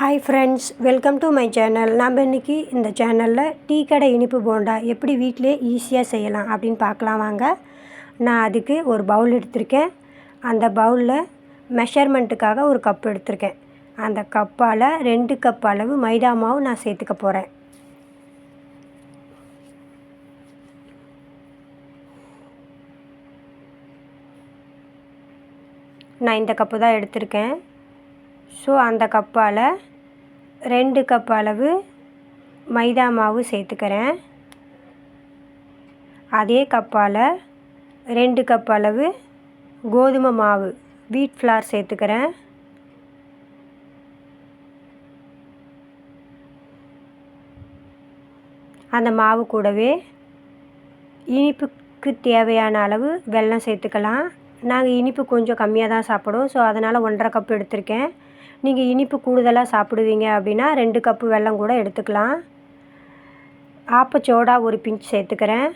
Hi friends welcome to my channel நம்ம இன்றைக்கி இந்த சேனலில் டீ கடை இனிப்பு போண்டா எப்படி வீட்டிலே ஈஸியாக செய்யலாம் அப்படின்னு பார்க்கலாம் வாங்க. நான் அதுக்கு ஒரு பவுல் எடுத்திருக்கேன். அந்த பவுலில் மெஷர்மெண்ட்டுக்காக ஒரு கப் எடுத்திருக்கேன். அந்த கப்பால் ரெண்டு கப் அளவு மைதா மாவு நான் சேர்த்துக்க போகிறேன் நான் இந்த கப்பு தான் எடுத்திருக்கேன். ஸோ அந்த கப்பால் ரெண்டு கப் அளவு மைதா மாவு சேர்த்துக்கிறேன். அதே கப்பால் ரெண்டு கப் அளவு கோதுமை மாவு வீட் ஃப்ளார் சேர்த்துக்கிறேன். அந்த மாவு கூடவே இனிப்புக்கு தேவையான அளவு வெல்லம் சேர்த்துக்கலாம். நாங்கள் இனிப்பு கொஞ்சம் கம்மியாக தான் சாப்பிடுவோம். ஸோ அதனால் ஒன்றரை கப் எடுத்திருக்கேன். நீங்கள் இனிப்பு கூடுதலாக சாப்பிடுவீங்க அப்படின்னா ரெண்டு கப்பு வெல்லம் கூட எடுத்துக்கலாம். ஆப்பச்சோடா ஒரு பிஞ்ச் சேர்த்துக்கிறேன்.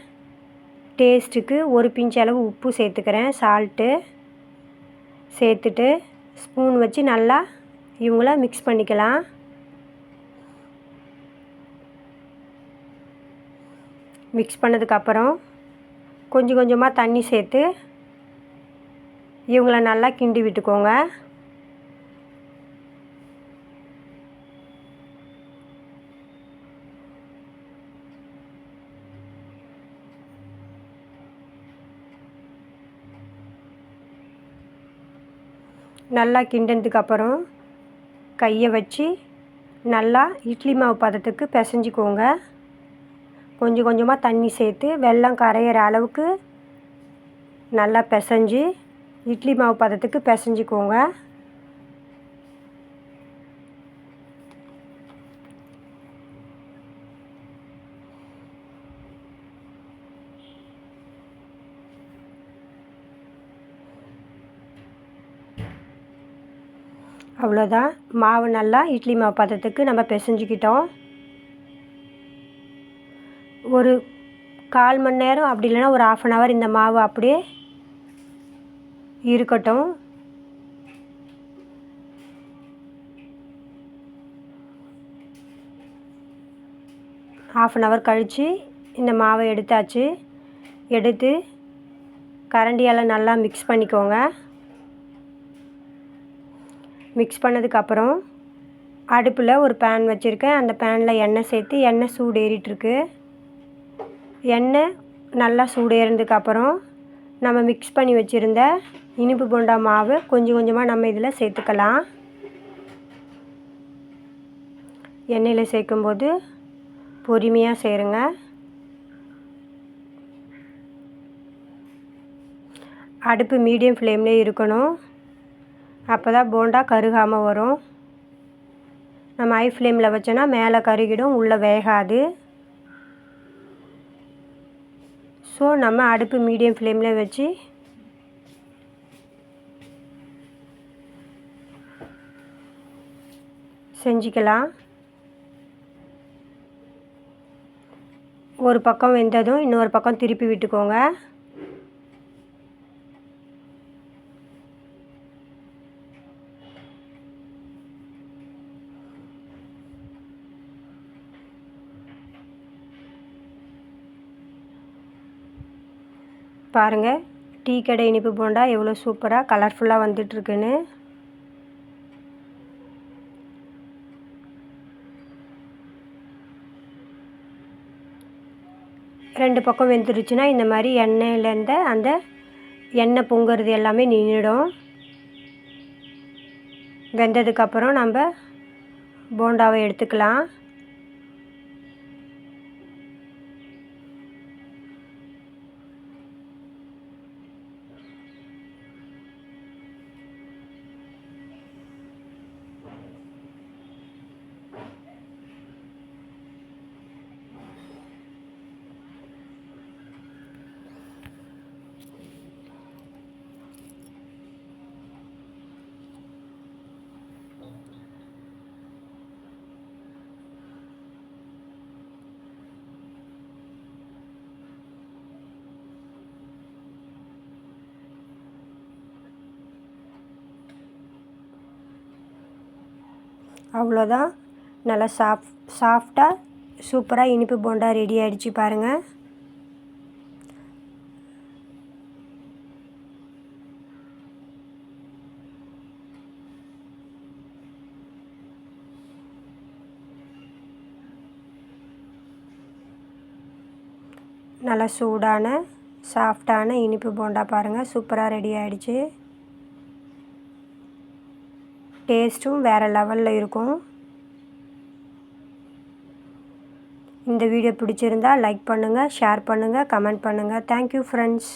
டேஸ்ட்டுக்கு ஒரு பிஞ்ச் அளவு உப்பு சேர்த்துக்கிறேன் சால்ட்டு சேர்த்துட்டு ஸ்பூன் வச்சு நல்லா இவங்கள மிக்ஸ் பண்ணிக்கலாம். மிக்ஸ் பண்ணதுக்கப்புறம் கொஞ்சம் கொஞ்சமாக தண்ணி சேர்த்து இவங்கள நல்லா கிண்டி விட்டுக்கோங்க. நல்லா கிண்டினதுக்கு அப்புறம் கையை வச்சு நல்லா இட்லி மாவு பதத்துக்கு பிசைஞ்சிக்கோங்க. கொஞ்சம் கொஞ்சமாக தண்ணி சேர்த்து வெள்ளம் கரையிற அளவுக்கு நல்லா பிசைஞ்சு இட்லி மாவு பதத்துக்கு பிசைஞ்சிக்கோங்க. அவ்வளோதான். மாவு நல்லா இட்லி மாவு பதத்துக்கு நம்ம பிசைஞ்சிக்கிட்டோம். ஒரு கால் மணி நேரம் அப்படி இல்லைன்னா ஒரு ஆஃப் அன் ஹவர் இந்த மாவு அப்படியே இருக்கட்டும். ஆஃப் அன் ஹவர் கழித்து இந்த மாவை எடுத்தாச்சு. எடுத்து கரண்டியால் நல்லா மிக்ஸ் பண்ணிக்கோங்க. மிக்ஸ் பண்ணதுக்கப்புறம் அடுப்பில் ஒரு பேன் வச்சுருக்கேன். அந்த பேனில் எண்ணெய் சேர்த்து எண்ணெய் சூடு ஏறிட்டுருக்கு எண்ணெய் நல்லா சூடு ஏறினதுக்கப்புறம் நம்ம மிக்ஸ் பண்ணி வச்சுருந்த இனிப்பு போண்டா மாவு கொஞ்சம் கொஞ்சமாக நம்ம இதில் சேர்த்துக்கலாம். எண்ணெயில் சேர்க்கும்போது பொறுமையாக சேருங்க. அடுப்பு மீடியம் ஃப்ளேம்லேயே இருக்கணும். அப்போ தான் போண்டா கருகாமல் வரும். நம்ம ஐ ஃப்ளேமில் வச்சோன்னா மேலே கருகிடும் உள்ளே வேகாது. ஸோ நம்ம அடுப்பு மீடியம் ஃப்ளேமில் வச்சு செஞ்சுக்கலாம். ஒரு பக்கம் வெந்ததும் இன்னொரு பக்கம் திருப்பி விட்டுக்கோங்க. பாருங்கள் டீ கடை இனிப்பு போண்டா எவ்வளோ சூப்பராக கலர்ஃபுல்லாக வந்துட்டுருக்குன்னு. ரெண்டு பக்கம் வெந்துருச்சுன்னா இந்த மாதிரி எண்ணெயிலேருந்து அந்த எண்ணெய் பொங்குறது எல்லாமே நின்றுடும். வெந்ததுக்கப்புறம் நம்ம போண்டாவை எடுத்துக்கலாம். அவ்வளோதான். நல்லா சாஃப் சாஃப்டாக சூப்பராக இனிப்பு போண்டா ரெடி ஆகிடுச்சு பாருங்கள் நல்லா சூடான சாஃப்டான இனிப்பு போண்டா பாருங்கள் சூப்பராக ரெடி ஆகிடுச்சு டேஸ்ட்டும் வேறு லெவலில் இருக்கும். இந்த வீடியோ பிடிச்சிருந்தா லைக் பண்ணுங்கள் ஷேர் பண்ணுங்கள் கமெண்ட் பண்ணுங்கள் தேங்க்யூ ஃப்ரெண்ட்ஸ்